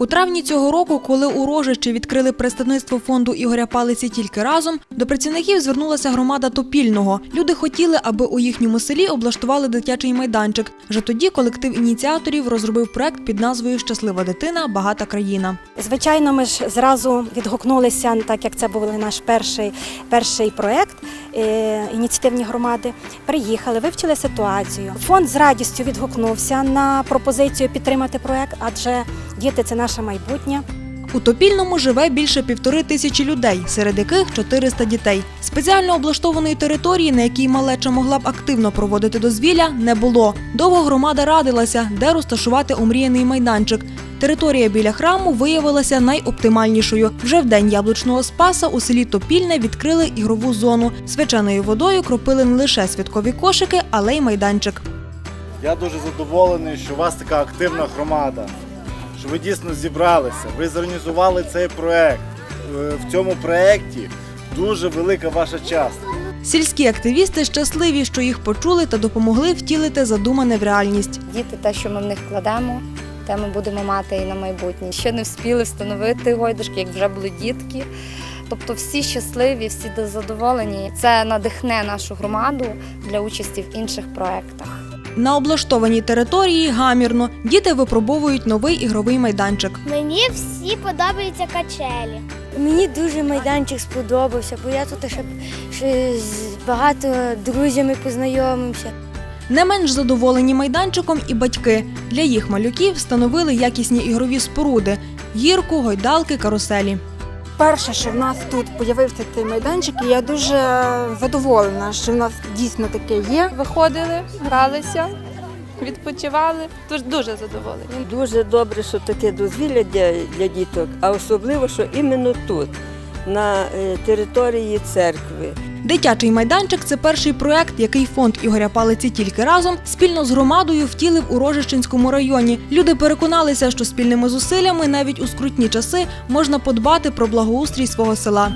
У травні цього року, коли у Рожищі відкрили представництво фонду Ігоря Палиці тільки разом, до працівників звернулася громада Топільного. Люди хотіли, аби у їхньому селі облаштували дитячий майданчик. Вже тоді колектив ініціаторів розробив проект під назвою Щаслива дитина, багата країна. Звичайно, ми ж зразу відгукнулися, так як це був наш перший, перший проєкт е, ініціативні громади. Приїхали, вивчили ситуацію. Фонд з радістю відгукнувся на пропозицію підтримати проєкт, адже діти це наше майбутнє. У Топільному живе більше півтори тисячі людей, серед яких 400 дітей. Спеціально облаштованої території, на якій малеча могла б активно проводити дозвілля, не було. Довго громада радилася, де розташувати омріяний майданчик. Територія біля храму виявилася найоптимальнішою. Вже в день яблучного спаса у селі Топільне відкрили ігрову зону. Свяченою водою кропили не лише святкові кошики, але й майданчик. Я дуже задоволений, що у вас така активна громада, що ви дійсно зібралися, ви зорганізували цей проект. Е, В цьому проєкті дуже велика ваша частка. Сільські активісти щасливі, що їх почули та допомогли втілити задумане в реальність. Діти, те, що ми в них вкладемо, те ми будемо мати і на майбутнє. Ще не вспіли встановити гойдашки, як вже були дітки. Тобто всі щасливі, всі задоволені. Це надихне нашу громаду для участі в інших проєктах. На облаштованій території гамірно діти випробовують новий ігровий майданчик. Мені всі подобаються качелі. Мені дуже майданчик сподобався, бо я тут ще, ще з багато друзями познайомився. Не менш задоволені майданчиком і батьки. Для їх малюків встановили якісні ігрові споруди: гірку, гойдалки, каруселі. Перше, що в нас тут з'явився цей майданчик, і я дуже задоволена, що в нас дійсно таке є. Виходили, гралися, відпочивали. Тож дуже задоволені. Дуже добре, що таке дозвілля для, для діток, а особливо, що іменно тут, на е, території церкви. Дитячий майданчик це перший проект, який фонд Ігоря Палиці тільки разом спільно з громадою втілив у Рожищенському районі. Люди переконалися, що спільними зусиллями навіть у скрутні часи можна подбати про благоустрій свого села.